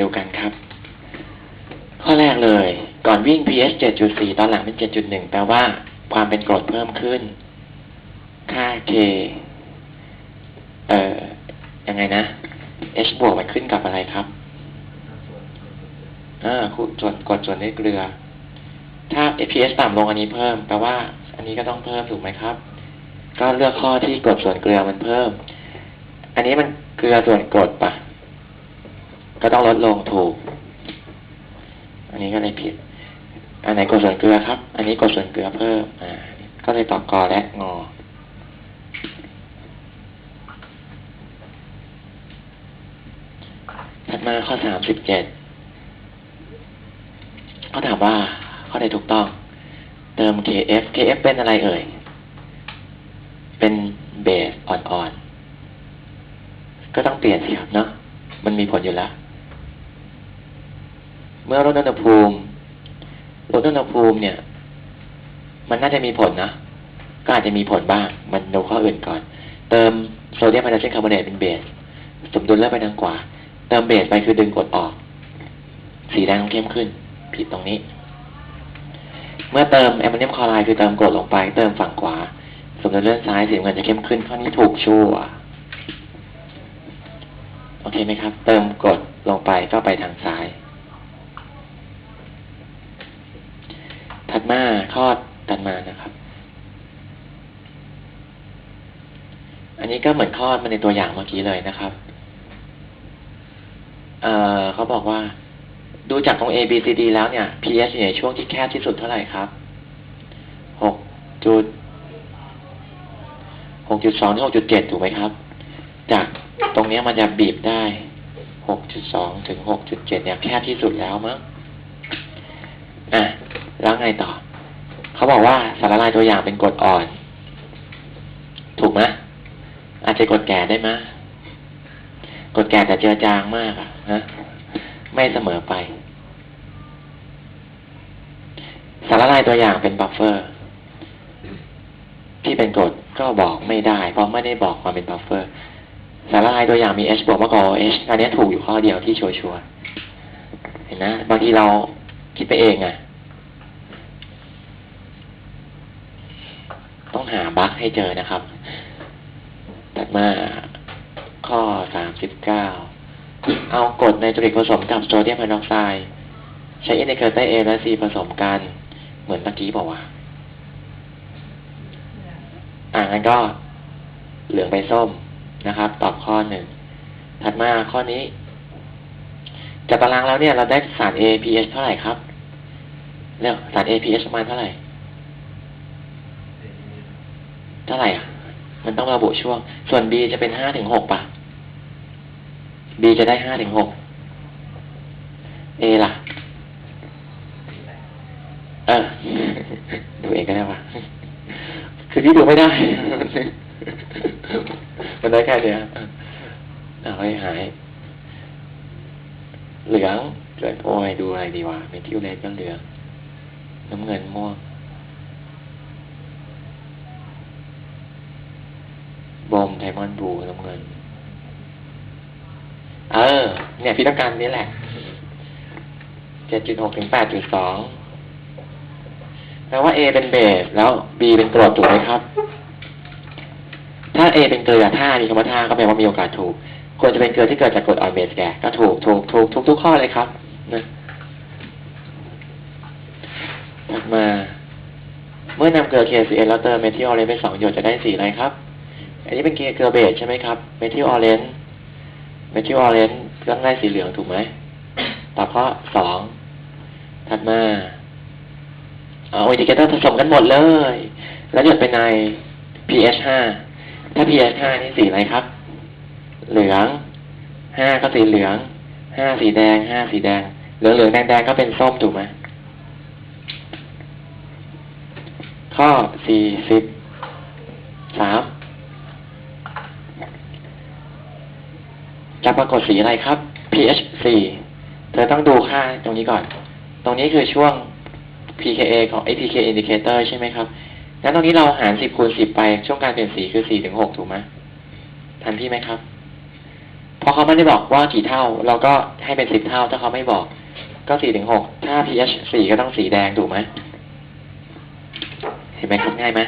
ดูกันครับ ข้อแรกเลย ก่อนวิ่ง pH 7.4 ตอนหลังเป็น 7.1 แปลว่าความเป็นกรดเพิ่มขึ้น ค่า K เอ่อ ยังไงนะ H บวกมันขึ้นกับอะไรครับอ่าคูส่วนกดส่วนด้วยเกลือ ถ้า pH ต่ำลงอันนี้เพิ่ม แปลว่า อันนี้ก็ต้องเพิ่มถูกไหมครับ ก็เลือกข้อที่กรดส่วนเกลือมันเพิ่ม อันนี้มันเกลือส่วนกรดปะ ก็ต้องลดลงถูก อันนี้ก็เลยผิด อันไหนกดส่วนเกลือครับ อันนี้กดส่วนเกลือเพิ่ม อ่า ก็เลยตอบกอและงอ ถัดมาข้อสามสิบเจ็ดเขาถามว่าข้อใดถูกต้อง เติม kf kf เป็นอะไรเอ่ย เป็นเบสอ่อนๆ ก็ต้องเปลี่ยนสิครับเนาะ มันมีผลอยู่แล้ว มื่อลดอุณหภูมิลดอุณหภูมิเนี่ย มันน่าจะมีผลนะก็อาจจะมีผลบ้าง มันดูข้ออื่นก่อน เติมโซเดียมไฮดรเจนคาร์บอเนตเป็นเบส สมดุลเริ่มไปทางขวา เติมเบสไปคือดึงกรดออก สีแดงเข้มขึ้น ผิดตรงนี้ เมื่อเติมแอมโมเนียมคลอไรด์คือเติมกรดลงไป เติมฝั่งขวา สมดุลเลื่อนซ้ายสีเงินจะเข้มขึ้น ข้อนี้ถูกชั่ว โอเคไหมครับ เติมกรดลงไปก็ไปทางซ้าย ถั ดมาข้อถัดมานะครับ อันนี้ก็เหมือนข้อมาในตัวอย่างเมื่อกี้เลยนะครับเเขาบอกว่า ดูจากตรง A B C D แล้วเนี่ย pH อยู่ในช่วงที่แคบที่สุดเท่าไหร่ครับหกจุดหกจุดสองถึงหกจุดเจ็ดถูกไหมครับ จากตรงนี้มันจะบีบได้หกจุดสองถึงหกจุดเจ็ดเนี่ยแคบที่สุดแล้วมั้ง แล้วไงต่อ เขาบอกว่าสารละลายตัวอย่างเป็นกรดอ่อน ถูกไหมอาจจะกรดแก่ได้ไหมกรดแก่แต่เจือจางมากอะฮะไม่เสมอไป สารละลายตัวอย่างเป็นบัฟเฟอร์ ที่เป็นกรดก็บอกไม่ได้ เพราะไม่ได้บอกความเป็นบัฟเฟอร์ สารละลายตัวอย่างมี H บวกมากกว่า OH อันนี้ถูกอยู่ข้อเดียวที่ชัวร์เห็นนะ บางทีเราคิดไปเองอะต้อง หาบั๊กให้เจอนะครับ ถัดมาข้อสามสิบเอากรดไนโตรลิกผสมกับโซเดียมไฮดรอกไซด์ใช้อินดิเคเตอร์ A และ C ผสมกัน เหมือนเมื่อกี้บอกว่า อ่างั้นก็เหลืองไปส้มนะครับ ตอบข้อหนึ่ง ถัดมาข้อนี้จากตารางแล้วเนี่ยเราได้สาร A pH เท่าไหร่ครับเรียกสาร A pH ประมาณเท่าไหร่ เท่าไหร่อะ มันต้องระบุช่วง ส่วน B จะเป็นห้าถึงหกป่ะ B จะได้ห้าถึงหก A ล่ะ เออ ดูเองก็ได้ป่ะ คือที่ดูไม่ได้ มันได้แค่เนี้ยเอาให้หาย เหลืองเกิดโอ้ยดูอะไรดีวะเมทิวเลสก็เหลือง น้ำเงินม่วง บอมไทมอนบูน้ำเงิน เออ เนี่ยพี่ต้องการนี้แหละเจ็ดจุดหกถึงแปดจุดสองแปลว่า A เป็นเบสแล้ว B เป็นกรดถูกไหมครับ ถ้า A เป็นเกลือท่ามีคำว่าท่าก็แปลว่ามีโอกาสถูก ควรจะเป็นเกลือที่เกิดจากกรดอ่อนเบสแก่ก็ถูกถูกถูกทุกทุกข้อเลยครับนะถัดมา เมื่อนำเกลือ KCl แล้วเติมเมทิลออเรนไปสองหยดจะได้สีอะไรครับ อันนี้เป็นเกลือเบสใช่ไหมครับเมทิลออเรนเมทิลออเรนก็ได้สีเหลืองถูกไหมตอบข้อสองถัดมาเอาอินดิเคเตอร์ผสมกันหมดเลย แล้วหยดไปใน pH 5 ถ้า pH 5นี่สีอะไรครับ เหลือง5ก็สีเหลือง5สีแดง5สีแดง เหลืองเหลืองแดงแดงก็เป็นส้มถูกไหมข้อ43 จะปรากฏสีอะไรครับ pH 4เธอต้องดูค่าตรงนี้ก่อน ตรงนี้คือช่วง pKa ของ APK indicator ใช่ไหมครับ งั้นตรงนี้เราหาร 10 คูณ 10 ไปช่วงการเปลี่ยนสีคือ 4 ถึง 6 ถูกไหมทันพี่ไหมครับ พอเขาไม่ได้บอกว่ากี่เท่า เราก็ให้เป็นสิบเท่า ถ้าเขาไม่บอก ก็สี่ถึงหกถ้า pH สี่ก็ต้องสีแดงถูกไหมเห็นไหมครับง่ายไหม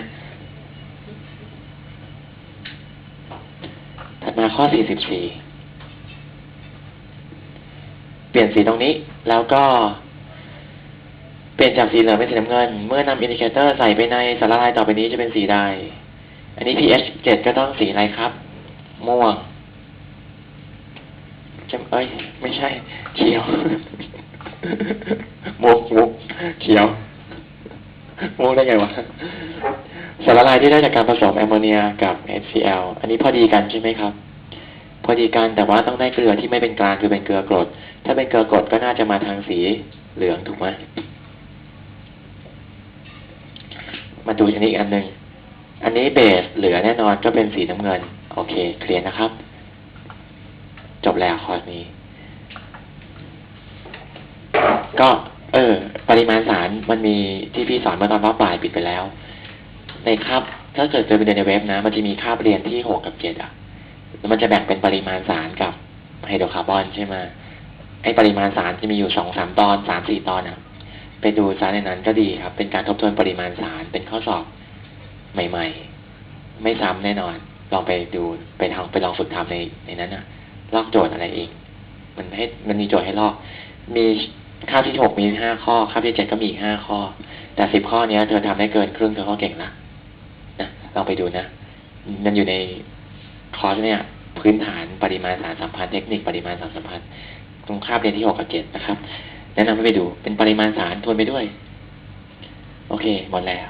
ถัดมาข้อสี่สิบสี่ เปลี่ยนสีตรงนี้ แล้วก็ เปลี่ยนจากสีเหลืองเป็นสีน้ำเงิน เมื่อนำอินดิเคเตอร์ใส่ไปในสารละลายต่อไปนี้จะเป็นสีใด อันนี้ pH เจ็ดก็ต้องสีอะไรครับ ม่วงจำเอ้ย ไม่ใช่ เขียวมุกมุกเขียวมุกได้ไงวะ สารละลายที่ได้จากการผสมแอมโมเนียกับ HCl อันนี้พอดีกันใช่ไหมครับ พอดีกันแต่ว่าต้องได้เกลือที่ไม่เป็นกลางคือเป็นเกลือกรด ถ้าเป็นเกลือกรดก็น่าจะมาทางสีเหลืองถูกไหมมาดูอันนี้อีกอันหนึ่งอันนี้เบสเหลือแน่นอนก็เป็นสีน้ำเงิน โอเค เคลียร์นะครับ จบแล้วคอร์สนี้ ก็ เออ ปริมาณสารมันมีที่พี่สอนเมื่อตอนรอบบ่ายปิดไปแล้ว ในคาบถ้าเกิดเจอไปเรียนในเว็บนะ มันจะมีคาบเรียนที่หกกับเจ็ดอะ แล้วมันจะแบ่งเป็นปริมาณสารกับไฮโดรคาร์บอนใช่ไหมไอปริมาณสารจะมีอยู่สองสามตอนสามสี่ตอนอะไปดูซะในนั้นก็ดีครับ เป็นการทบทวนปริมาณสารเป็นข้อสอบใหม่ ๆ ไม่ซ้ำแน่นอน ลองไปดูไปทำไปลองฝึกทำในในนั้นนะลอกโจทย์อะไรเอง มันให้มันมีโจทย์ให้ลอก มีคาบที่หกมีห้าข้อคาบที่เจ็ดก็มีห้าข้อ แต่สิบข้อเนี้ยเธอทำได้เกินครึ่งเธอก็เก่งละนะลองไปดูนะ มันอยู่ใน คอร์สเนี่ย พื้นฐานปริมาณสารสัมพันธ์เทคนิคปริมาณสารสัมพันธ์ ตรงคาบเรียนที่หกกับเจ็ดนะครับ แนะนำให้ไปดูเป็นปริมาณสารทวนไปด้วย โอเค หมดแล้ว